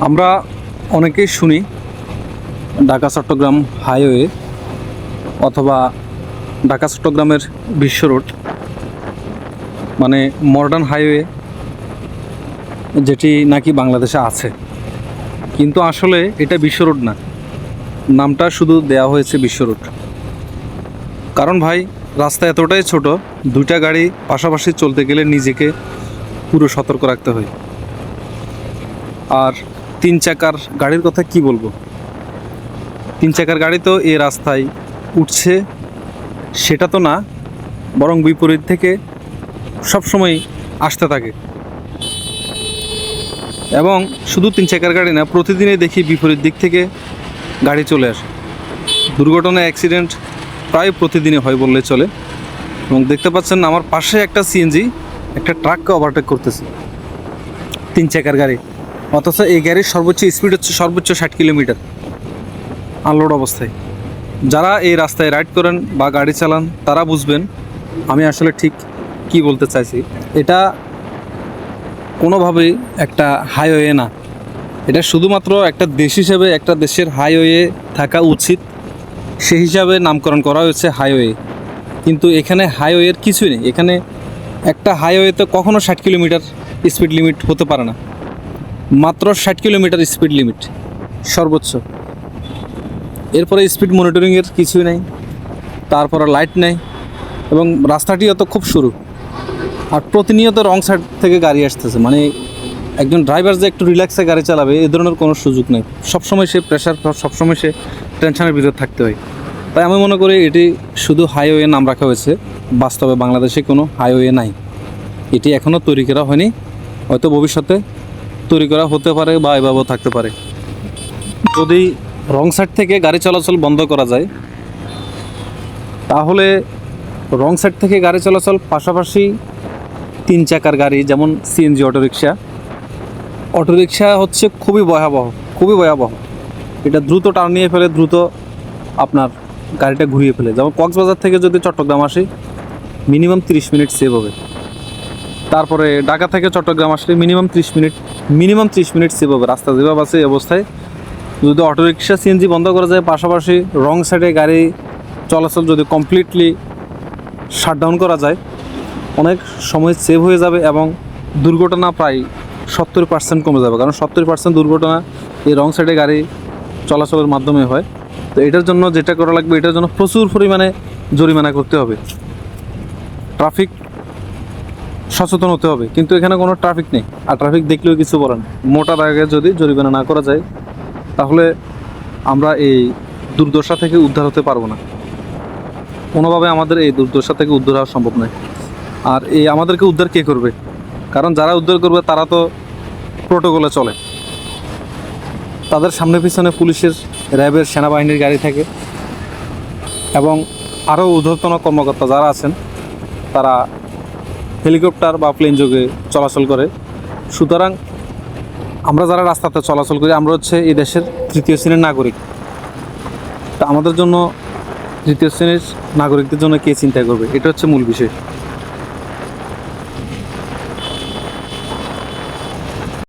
আমরা অনেকেই শুনি ঢাকা, চট্টগ্রাম হাইওয়ে অথবা ঢাকা, চট্টগ্রামের বিশ্ব রোড মানে মডার্ন হাইওয়ে, যেটি নাকি বাংলাদেশে আছে। কিন্তু আসলে এটা বিশ্ব রোড না। নামটা শুধু দেওয়া হয়েছে বিশ্ব রোড। কারণ ভাই, রাস্তা এতটাই ছোট, দুইটা গাড়ি পাশাপাশি চলতে গেলে নিজেকে পুরো সতর্ক রাখতে হয়। আর তিন চাকার গাড়ির কথা কি বলব? তিন চাকার গাড়ি তো এ রাস্তায় উঠছে, সেটা তো না, বরং বিপরীত থেকে সবসময় আসতে থাকে। এবং শুধু তিন চাকার গাড়ি না, প্রতিদিনই দেখি বিপরীত দিক থেকে গাড়ি চলে আসে। দুর্ঘটনা, অ্যাক্সিডেন্ট প্রায় প্রতিদিনই হয় বললে চলে। এবং দেখতে পাচ্ছেন আমার পাশে একটা সিএনজি, একটা ট্রাককে ওভারটেক করতেছে। তিন চাকার গাড়ি। অথচ এই গাড়ির সর্বোচ্চ স্পিড হচ্ছে সর্বোচ্চ ষাট কিলোমিটার আনলোড অবস্থায়। যারা এই রাস্তায় রাইড করেন বা গাড়ি চালান, তারা বুঝবেন আমি আসলে ঠিক কি বলতে চাইছি। এটা কোনোভাবেই একটা হাইওয়ে না। এটা শুধুমাত্র একটা দেশ হিসেবে, একটা দেশের হাইওয়ে থাকা উচিত। সেই হিসাবে নামকরণ করা হয়েছে হাইওয়ে কিন্তু এখানে হাইওয়ের কিছুই নেই। এখানে একটা হাইওয়েতে কখনো ষাট কিলোমিটার স্পিড লিমিট হতে পারে না। মাত্র ষাট কিলোমিটার স্পিড লিমিট সর্বোচ্চ। এরপরে স্পিড মনিটরিংয়ের কিছুই নেই, তারপরে লাইট নেই, এবং রাস্তাটিও তো খুব সরু। আর প্রতিনিয়ত রং সাইড থেকে গাড়ি আসতেছে মানে একজন ড্রাইভার যে একটু রিল্যাক্সে গাড়ি চালাবে, এ ধরনের কোনো সুযোগ নেই। সবসময় সে প্রেশার সবসময় সে টেনশনের ভিতর থাকতে হয়। তাই আমি মনে করি এটি শুধু হাইওয়ে নাম রাখা হয়েছে, বাস্তবে বাংলাদেশে কোনো হাইওয়ে নাই। এটি এখনও তৈরি করা হয়নি, হয়তো ভবিষ্যতে তৈরি করা হতে পারে বা এভাবেও থাকতে পারে। যদি রং সাইড থেকে গাড়ি চলাচল বন্ধ করা যায়, তাহলে রং সাইড থেকে গাড়ি চলাচল পাশাপাশি তিন চাকার গাড়ি যেমন সিএনজি অটোরিকশা। অটোরিকশা হচ্ছে খুবই ভয়াবহ খুবই ভয়াবহ। এটা দ্রুত টার্ন নিয়ে ফেলে, দ্রুত আপনার গাড়িটা ঘুরিয়ে ফেলে। যেমন কক্সবাজার থেকে যদি চট্টগ্রাম আসি, মিনিমাম তিরিশ মিনিট সেভ হবে। তারপরে ঢাকা থেকে চট্টগ্রাম আসলে মিনিমাম ত্রিশ মিনিট, মিনিমাম ত্রিশ মিনিট সেভ হবে, রাস্তা যেভাবে আছে এই অবস্থায়। যদি অটোরিকশা সিএনজি বন্ধ করা যায়, পাশাপাশি রং সাইডে গাড়ি চলাচল যদি কমপ্লিটলি শাটডাউন করা যায়, অনেক সময় সেভ হয়ে যাবে এবং দুর্ঘটনা প্রায় সত্তর পার্সেন্ট কমে যাবে। কারণ সত্তর পার্সেন্ট দুর্ঘটনা এই রং সাইডে গাড়ি চলাচলের মাধ্যমে হয়। তো এটার জন্য যেটা করা লাগবে, এটার জন্য প্রচুর পরিমাণে জরিমানা করতে হবে। ট্রাফিক সচেতন হতে হবে। কিন্তু এখানে কোনো ট্রাফিক নেই। আর ট্রাফিক দেখলেও কিছু বলেন। মোটার আগে যদি জরিমানা না করা যায়, তাহলে আমরা এই দুর্দশা থেকে উদ্ধার হতে পারব না। কোনোভাবে আমাদের এই দুর্দশা থেকে উদ্ধার হওয়া সম্ভব নয়। আর এই আমাদেরকে উদ্ধার কে করবে? কারণ যারা উদ্ধার করবে, তারা তো প্রোটোকলে চলে। তাদের সামনে পিছনে পুলিশের, র্যাবের সেনাবাহিনীর গাড়ি থাকে। এবং আরও ঊর্ধ্বতন কর্মকর্তা যারা আছেন, তারা হেলিকপ্টার বা প্লেন যোগে চলাচল করে। সুতরাং আমরা যারা রাস্তাতে চলাচল করি, আমরা হচ্ছে এই দেশের তৃতীয় শ্রেণির নাগরিক। তা আমাদের জন্য তৃতীয় শ্রেণির নাগরিকদের জন্য কে চিন্তা করবে? এটা হচ্ছে মূল বিষয়।